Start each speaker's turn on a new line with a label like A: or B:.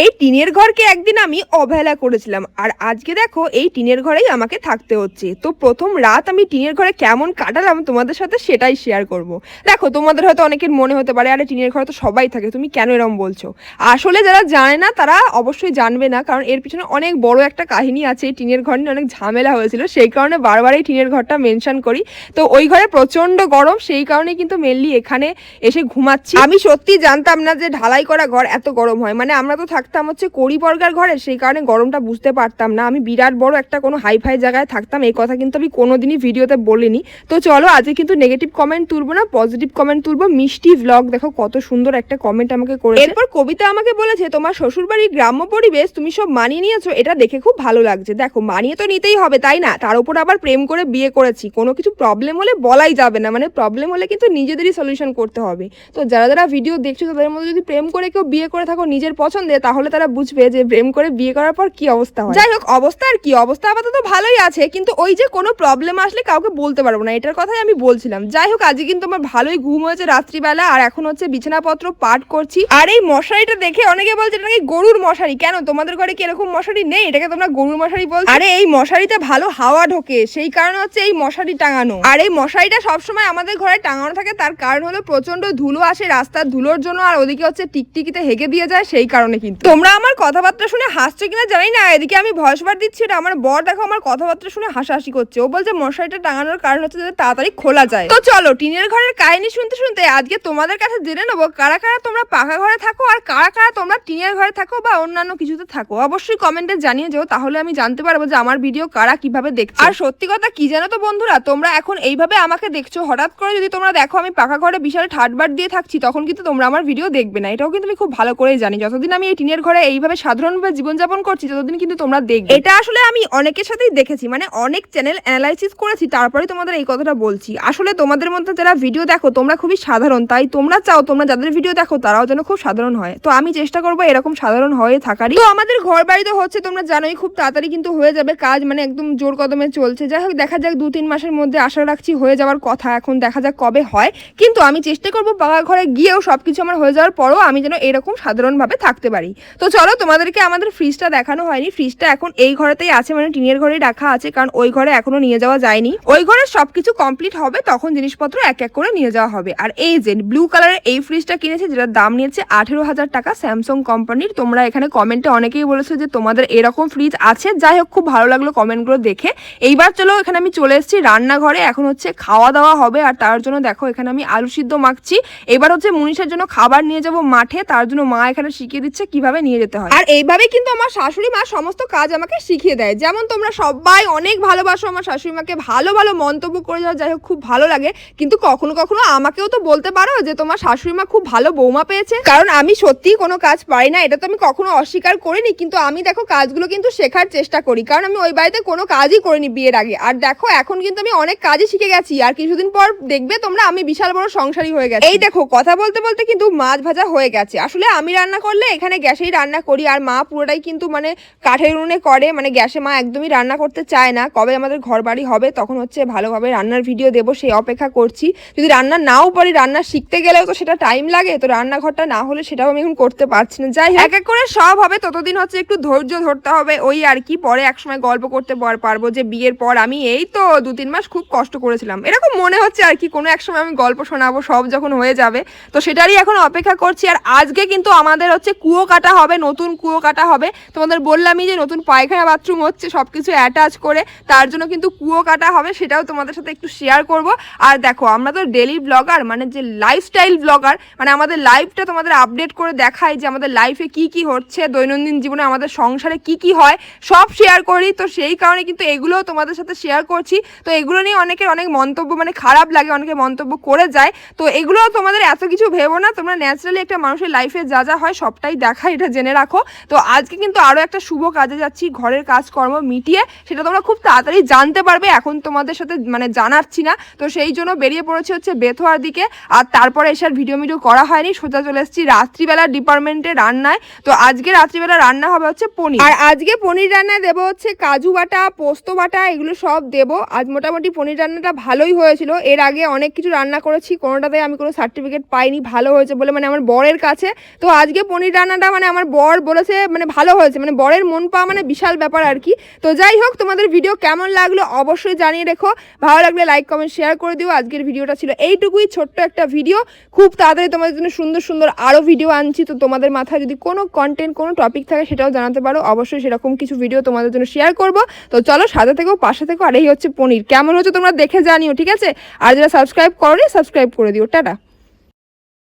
A: এই টিনের ঘরকে একদিন আমি অবহেলা করেছিলাম। আর আজকে দেখো, এই টিনের ঘরেই আমাকে থাকতে হচ্ছে। তো প্রথম রাত আমি টিনের ঘরে কেমন কাটালাম তোমাদের সাথে সেটাই শেয়ার করব। দেখো, তোমাদের হয়তো অনেকের মনে হতে পারে, আরে, টিনের ঘরে তো সবাই থাকে, তুমি কেন এরম বলছো? আসলে যারা জানে না, তারা অবশ্যই জানবে না, কারণ এর পিছনে অনেক বড় একটা কাহিনী আছে। এই টিনের ঘর নিয়ে অনেক ঝামেলা হয়েছিল, সেই কারণে বারবার এই টিনের ঘরটা মেনশন করি। তো ওই ঘরে প্রচণ্ড গরম, সেই কারণে কিন্তু মেনলি এখানে এসে ঘুমাচ্ছি। আমি সত্যি জানতাম না যে ঢালাই করা ঘর এত গরম হয়। মানে আমরা তো থাকতাম হচ্ছে কড়ি বর্গার ঘরে, সেই কারণে গরমটা বুঝতে পারতাম না। আমি বিরাট বড় একটা কোনো হাই ফাই জায়গায় থাকতাম, এই কথা কিন্তু আমি কোনোদিনই ভিডিওতে বলিনি। তো চলো, আজকে কিন্তু নেগেটিভ কমেন্ট তুলবো না পজিটিভ কমেন্ট তুলবো। মিষ্টি ভ্লগ দেখো কত সুন্দর একটা কমেন্ট আমাকে করে এরপর কবিতা আমাকে বলেছে, তোমার শ্বশুরবাড়ির গ্রাম্য পরিবেশ তুমি সব মানিয়ে নিয়েছো, এটা দেখে খুব ভালো লাগছে। দেখো, মানিয়ে তো নিতেই হবে, তাই না? তার উপর আবার প্রেম করে বিয়ে করেছি। কোনো কিছু প্রবলেম হলে বলাই যাবে না মানে প্রবলেম হলে কিন্তু নিজেদেরই সলিউশন করতে হবে। তো যারা যারা ভিডিও দেখছ, তাদের মধ্যে যদি প্রেম করে কেউ বিয়ে করে থাকো নিজের পছন্দে, তাহলে বুঝবে যে প্রেম করে বিয়ে করার পর কি অবস্থা হয়। যাই হোক অবস্থা আর কি অবস্থা আপাতত ভালোই আছে কিন্তু ওই যে কোনো প্রবলেম আসলে কাউকে বলতে পারব না এটার কথাই আমি বলছিলাম। যাই হোক আজকে কিন্তু আমার ভালোই ঘুম হয়েছে রাত্রিবেলা আর এখন হচ্ছে বিছানাপত্র পাঠ করছি। আর এই মশারিটা দেখে অনেকে বলছে এটা নাকি গরুর মশারি। কেন? তোমাদের ঘরে কি এরকম মশারি নেই? এটাকে তোমরা গরুর মশারি বল আরে এই মশারিতে ভালো হাওয়া ঢোকে সেই কারণে হচ্ছে এই মশারি টাঙানো। আর এই মশারিটা সবসময় আমাদের ঘরে টাঙানো থাকে তার কারণ হলো প্রচণ্ড ধুলো আসে রাস্তার ধুলোর জন্য আর ওদিকে হচ্ছে টিকটিকিতে হেগে দিয়ে যায় সেই কারণে কিন্তু। তোমরা আমার কথাবার্তা শুনে হাসছো কিনা জানি না, এদিকে আমি ভয়েস বার দিচ্ছি, এটা আমার বর দেখো আমার কথাবার্তা শুনে হাসাহাসি করছে। ও বলছে, মশারিটা টাঙানোর কারণ হচ্ছে যাতে তাড়াতাড়ি খোলা যায়। তো চলো, টিনের ঘরের কাহিনী শুনতে শুনতে আজকে তোমাদের কাছে জেনে নেব, কারা কারা তোমরা পাকা ঘরে থাকো আর কারা কারা তোমরা টিনের ঘরে থাকো বা অন্যান্য কিছুতে থাকো? অবশ্যই কমেন্টে জানিয়ে যাও, তাহলে আমি জানতে পারব যে আমার ভিডিও কারা কীভাবে দেখছ। আর সত্যি কথা, কি জানো তো বন্ধুরা, তোমরা এখন এইভাবে আমাকে দেখছ, হঠাৎ করে যদি তোমরা দেখো আমি পাকা ঘরে বিশাল ঠাটবার দিয়ে থাকছি, তখন কিন্তু তোমরা আমার ভিডিও দেখবে না, এটাও কিন্তু আমি খুব ভালো করেই জানি, যতদিন আমি এই টিনের ঘরে এইভাবে সাধারণভাবে জীবনযাপন করছি ততদিন কিন্তু তোমরা দেখবে। এটা আসলে আমি অনেকের সাথেই দেখেছি মানে অনেক চ্যানেল অ্যানালাইসিস করেছি, তারপরে তোমাদের এই কথাটা বলছি। আসলে তোমাদের মধ্যে যারা ভিডিও দেখো, তোমরা খুবই সাধারণ, তাই তোমরা চাও, তোমরা যাদের ভিডিও দেখো, তারাও যেন খুব সাধারণ হয়। তো আমি চেষ্টা করব এরকম সাধারণ হয়ে থাকারই। তো আমাদের ঘর বাড়িতে হচ্ছে, তোমরা জানোই, খুব তাড়াতাড়ি কিন্তু হয়ে যাবে কাজ মানে একদম জোর কদমে চলছে। যাই হোক, দেখা যাক দু তিন মাসের মধ্যে আশা রাখছি হয়ে যাওয়ার কথা, এখন দেখা যাক কবে হয়। কিন্তু আমি চেষ্টা করব পাকা ঘরে গিয়েও সবকিছু আমার হয়ে যাওয়ার পরও আমি যেন এরকম সাধারণভাবে থাকতে পারি। তো চলো, তোমাদেরকে আমাদের ফ্রিজটা দেখানো হয়নি। ফ্রিজটা এখন এই ঘরেতেই আছে মানে টিনের ঘরেই রাখা আছে, কারণ ওই ঘরে এখনও নিয়ে যাওয়া যায়নি। ওই ঘরে সবকিছু কমপ্লিট হবে, তখন জিনিসপত্র এক এক করে নিয়ে যাওয়া হবে। আর এই যে ব্লু কালারের এই ফ্রিজটা কিনেছে, যেটার দাম নিয়েছে আঠেরো হাজার টাকা স্যামসাং কোম্পানির তোমরা এখানে কমেন্টে অনেকেই বলেছ যে তোমাদের এরকম ফ্রিজ আছে। যাই হোক, খুব ভালো লাগল কমেন্টগুলো দেখে। এইবার চলো, এখানে আমি চলে এসেছি রান্নাঘরে। এখন হচ্ছে খাওয়া দাওয়া হবে, আর তার জন্য দেখো, এখানে আমি আলু সিদ্ধ মাখছি। এবার হচ্ছে মুনিশের জন্য খাবার নিয়ে যাব মাঠে। তার জন্য মা এখানে শিখিয়ে দিচ্ছে কীভাবে নিয়ে যেতে হয়। আর এইভাবে কিন্তু আমার শাশুড়ি মা সমস্ত কাজ আমাকে শিখিয়ে দেয়। যেমন তোমরা সবাই অনেক ভালোবাসো আমার শাশুড়ি মাকে ভালো ভালো মন্তব্য করে যাও যাই হোক খুব ভালো লাগে। কিন্তু কখনো কখনো আমাকেও তো বলতে পারো যে তোমার শাশুড়ি মা খুব ভালো বৌমা পেয়েছে। কারণ আমি সত্যিই কোনো কাজ পারি না এটা তো আমি কখনো অস্বীকার করিনি। কিন্তু আমি দেখো কাজগুলো কিন্তু শেখার চেষ্টা করি। কারণ আমি ওই বাড়িতে কোনো কাজই করিনি বিয়ের আগে। আর দেখো এখন কিন্তু আমি অনেক কাজই শিখে গেছি। আর কিছুদিন পর দেখবে তোমরা আমি বিশাল বড় সংসারী হয়ে গেছি। এই দেখো কথা বলতে বলতে কিন্তু মাছ ভাজা হয়ে গেছে। আসলে আমি রান্না করলে এখানে গ্যাসেই রান্না করি আর মা পুরোটাই কিন্তু মানে কাঠের উনুনে করে মানে গ্যাসে মা একদমই রান্না করতে চায় না। কবে আমাদের ঘর বাড়ি হবে তখন হচ্ছে ভালোভাবে রান্নার ভিডিও দেবো, সেই অপেক্ষা করছি। যদি রান্না নাও পারি, রান্না শিখতে গেলেও তো সেটা টাইম লাগে, তো রান্নাঘরটা না হলে সেটাও আমি এখন করতে পারছি না। যাই এক এক করে সব হবে, ততদিন হচ্ছে একটু ধৈর্য ধরতে হবে, ওই আর কি। পরে একসময় গল্প করতে পার- পারব যে বিয়ের পর আমি এই তো দু তিন মাস খুব কষ্ট করেছিলাম। এরকম মনে হচ্ছে আর কি, কোনো এক সময় আমি গল্প শোনাবো, সব যখন হয়ে যাবে, তো সেটারই এখন অপেক্ষা করছি। আর আজকে কিন্তু আমাদের হচ্ছে কুয়ো কাটা হবে নতুন কুয়ো কাটা হবে। তোমাদের বললামই যে নতুন পায়খানা বাথরুম হচ্ছে সব কিছু অ্যাটাচ করে তার জন্য কিন্তু কুয়ো কাটা হবে, সেটাও তোমাদের সাথে একটু শেয়ার করব। আর দেখো, আমরা তো ডেলি ব্লগার মানে যে লাইফস্টাইল ব্লগার মানে আমাদের লাইফটা তোমাদের আপডেট করে দেখাই যে আমাদের লাইফে কি কি হচ্ছে, দৈনন্দিন জীবনে আমাদের সংসারে কি কি হয়, সব শেয়ার করি। তো সেই কারণে কিন্তু এগুলোও তোমাদের সাথে শেয়ার করছি। তো এগুলো নিয়ে অনেকের অনেক মন্তব্য মানে খারাপ লাগে, অনেকে মন্তব্য করে যায়। তো এগুলো তোমাদের এত কিছু ভেবো না, তোমরা ন্যাচারালি একটা মানুষের লাইফে যা যা হয় সবটাই দেখা এটা জেনে রাখো। তো আজকে কিন্তু আরও একটা শুভ কাজে যাচ্ছি, ঘরের কাজকর্ম মিটিয়ে, সেটা তোমরা খুব তাড়াতাড়ি জানতে পারবে, এখন তোমাদের সাথে মানে জানাচ্ছি না। তো সেই জন্য বেরিয়ে পড়েছি হচ্ছে বেথোয়ার দিকে, আর তারপরে এসে আর ভিডিও মিডিও করা হয়নি, সোজা চলে এসেছি রাত্রিবেলা ডিপার্টমেন্টে রান্নায়। তো আজকে রাত্রিবেলা রান্না হবে হচ্ছে পনির। আর আজকে পনির রান্নায় দেবো হচ্ছে কাজু বাটা, পোস্ত বাটা, এগুলো সব দেবো। আজ মোটামুটি পনির রান্নাটা ভালোই হয়েছিল। এর আগে অনেক কিছু রান্না করেছি, কোনোটাতে আমি কোনো সার্টিফিকেট পাইনি, ভালো হয়েছে বলে মানে আমার বরের কাছে। তো আজকে পনির রান্নাটা মানে আমার বর বলেছে মানে ভালো হয়েছে মানে বরের মন পাওয়া মানে বিশাল ব্যাপার আর কি। তো যাই হোক, তোমাদের ভিডিও কেমন লাগল অবশ্যই জানিয়ে রেখো। ভালো লাগলে লাইক কমেন্ট শেয়ার করে দিও। আজকের ভিডিওটা ছিল এইটুকুই, ছোট্ট একটা ভিডিও খুব তাড়াতাড়ি তোমাদের জন্য সুন্দর সুন্দর আরও ভিডিও আনছি। তো তোমাদের মাথায় যদি কোনো কন্টেন্ট কোনো টপিক থাকে সেটাও জানাতে পারো। অবশ্যই সেরকম কিছু ভিডিও তোমাদের জন্য শেয়ার করব। তো চলো সাথে থেকেও পাশে থেকেও আর এই হচ্ছে পনির। কেমন হচ্ছে তোমরা দেখে জানিও, ঠিক আছে? আর যারা সাবস্ক্রাইব করো সাবস্ক্রাইব করে দিও। টাটা।